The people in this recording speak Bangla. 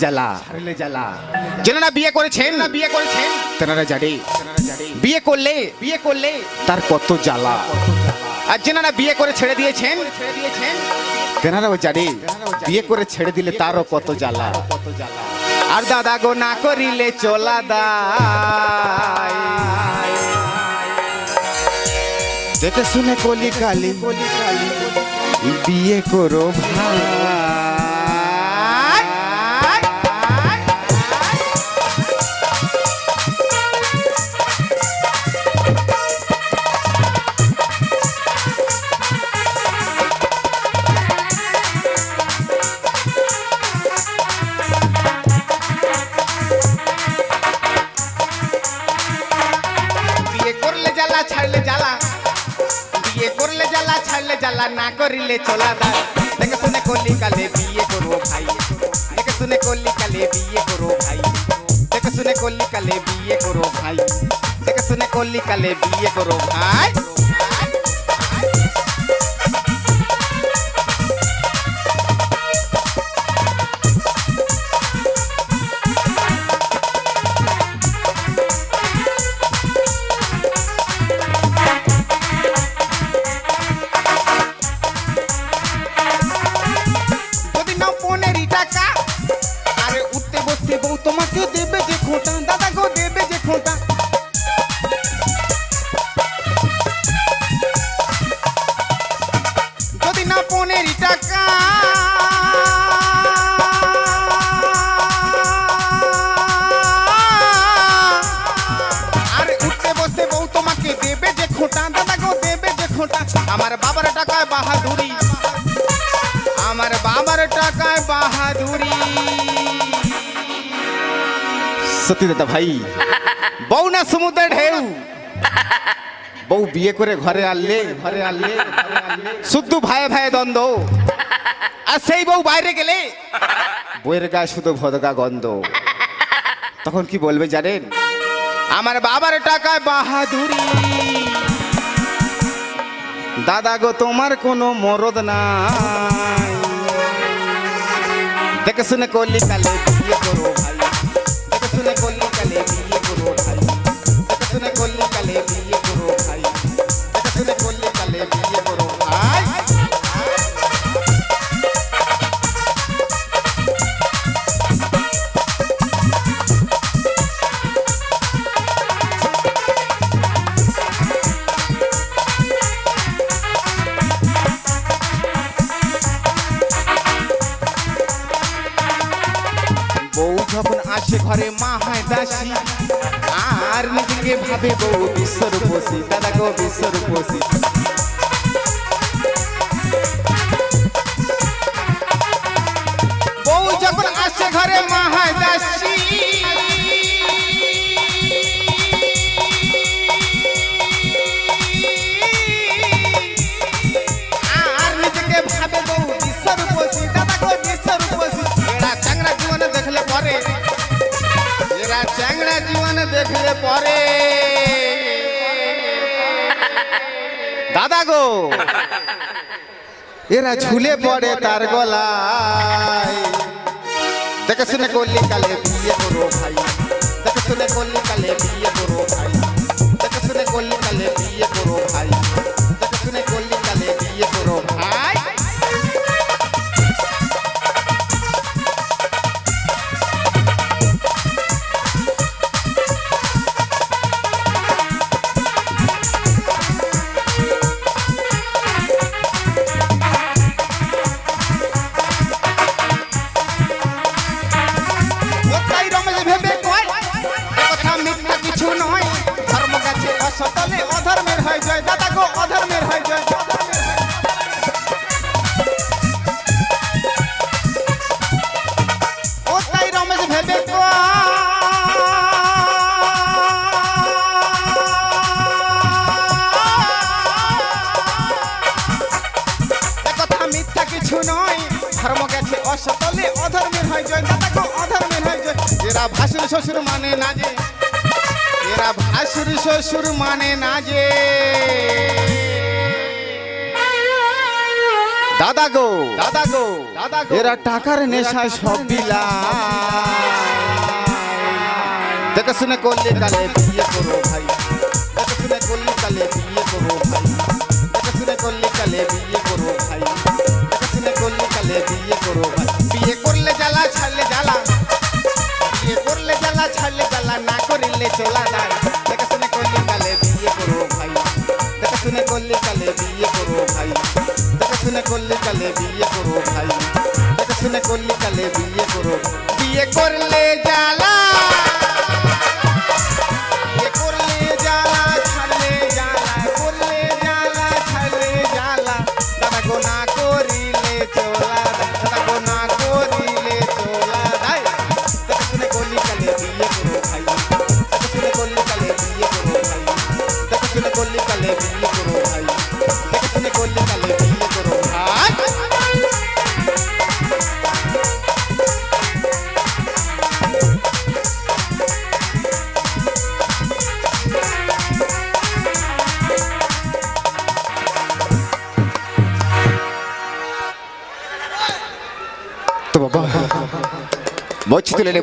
জ্বালা। জ্বালা। যেনারা বিয়ে করেছেন। না বিয়ে করেছেন। তেনারা জানে। বিয়ে করলে বিয়ে করলে তার কত জ্বালা। আর যেনারা বিয়ে করে ছেড়ে দিয়েছেন। তেনারাও জানে। বিয়ে করে ছেড়ে দিলে তারও কত জ্বালা। আর দাদা গো না করিলে চলা দায়। দেখে শুনে কলি কালি। বিয়ে করো ভাই। জ্বালা না করিলে চলা দা দেখে শুনে কলি কালে বিয়ে করো ভাই। দেখে শুনে কলি কালে বিয়ে করো ভাই। দেখে শুনে কলি কালে বিয়ে করো ভাই। দেখে শুনে কলি কালে বিয়ে করো ভাই। খোঁটা আমার বাবার টাকায় বাহাদুরি। আমার বাবার টাকায় বাহাদুরি। সত্যি দাদা ভাই, বউ না সমুদ্রে ঢেউ? বউ বিয়ে করে ঘরে আনলে ঘরে আনলে শুধু ভাই ভাই দ্বন্দ্ব। আর সেই বউ বাইরে গেলে বইয়ের গায়ে শুধু ভদকা গন্ধ। তখন কি বলবে জানেন? আমার বাবার টাকায় বাহাদুরি। দাদা গো তোমার কোনো মরদ নাই। দেখে শুনে করলি কালে বিয়ে করো যখন আসে ঘরে মা হয় দাসী। আর নিজেকে ভাবে বউ বিশ্বরূপসী। দাদা গো বিশ্বর চ্যাংড়া জীবন দেখলে পরে। দাদা গো, এরা ঝুলে পড়ে তার গলায়। দেখে শুনে করলি কালে বিয়ে করো ভাই। দেখে শুনে করলি কালে বিয়ে করো ভাই। হয় জয়, দাদা গো, অধর্মের হয় জয়। ওটাই রমেশ ভেবে কথা মিথ্যা কিছু নয়, ধর্ম গেছে অসতলে, অধর্মের হয় জয়। দাদা গো, অধর্মের হয় জয়। এরা ভাসুর শ্বশুর মানে না যে এরা ভাসুর শ্বশুর মানে না যে। দাদা গো দাদা গো দাদা গো। এরা টাকার নেশায় সব বিলা দেখে শুনে করলে কালে বিয়ে করো ভাই। জ্বালা না করিলে চলা যায় দেখে বিয়ে করো ভাই। দেখে শুনে করলে কালে বিয়ে করো ভাই। দেখে শুনে করলে কালে বিয়ে করো ভাই। দেখে শুনে করলে কালে বিয়ে করো। বিয়ে করলে জ্বালা Mochi te le.